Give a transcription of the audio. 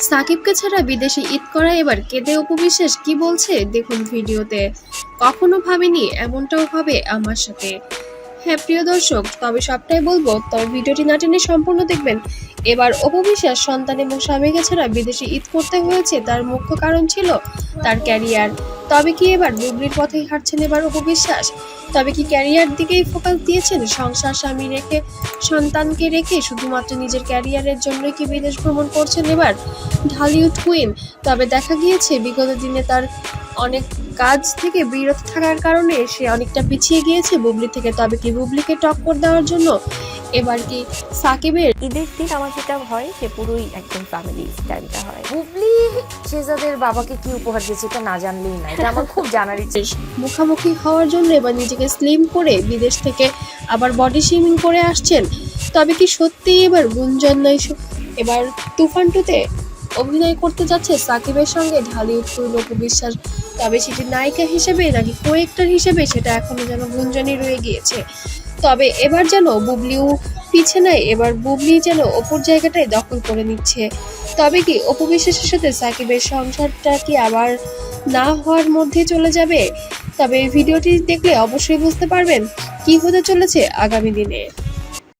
সাকিবকে ছাড়া বিদেশি ঈদ করা এবার কেঁদে উপবিশ্বাস, কি বলছে দেখুন ভিডিওতে। কখনো ভাবিনি এমনটাও হবে আমার সাথে। হ্যাঁ প্রিয় দর্শক, তবে সবটাই বলব তবে ভিডিওটি না টেনে সম্পূর্ণ দেখবেন। এবার অপবিশ্বাস সন্তান এবং স্বামীকে ছাড়া বিদেশে ঈদ করতে হয়েছে, তার মুখ্য কারণ ছিল তার ক্যারিয়ার। তবে কি এবার বুবলির পথেই হাঁটছেন এবার অপবিশ্বাস তবে কি ক্যারিয়ার দিকেই ফোকাস দিয়েছেন? সংসার স্বামী রেখে, সন্তানকে রেখে শুধুমাত্র নিজের ক্যারিয়ারের জন্যই কি বিদেশ ভ্রমণ করছেন এবার? ঢালিউড কুইন। তবে দেখা গিয়েছে, বিগত দিনে তার অনেক কাজ থেকে বিরত থাকার কারণে সে অনেকটা পিছিয়ে গিয়েছে বুবলি থেকে। তবে কি বুবলিকে টক্কর দেওয়ার জন্য এবার কি সাকিবের? ঈদের দিন আমার যেটা হয় যে পুরোই একদম ফ্যামিলি টাইমটা হয়। বুবলি শেজাদের বাবাকে কি উপহার দিয়েছে এটা না জানলেই না এটা আমার খুব জানার ইচ্ছে। মুখামুখি হওয়ার জন্য এবার নিজেকে স্লিম করে বিদেশ থেকে আবার বডি শেমিং করে আসছেন। তবে কি সত্যিই এবার গুঞ্জন নয় এবার তুফান টুতে অভিনয় করতে যাচ্ছে সাকিবের সঙ্গে ঢালিউড অপু বিশ্বাস তবে সেটি নায়িকা হিসেবে নাকি কোয়েক্টর হিসেবে সেটা এখনও যেন গুঞ্জনই রয়ে গিয়েছে। তবে এবার যেন বুবলিউ পিছে নেয়, এবার বুবলি যেন অপুর জায়গাটাই দখল করে নিচ্ছে। তবে কি অপু বিশ্বাসের সাথে সাকিবের সংসারটা কি আবার না হওয়ার মধ্যে চলে যাবে? তবে ভিডিওটি দেখলে অবশ্যই বুঝতে পারবেন কি হতে চলেছে আগামী দিনে।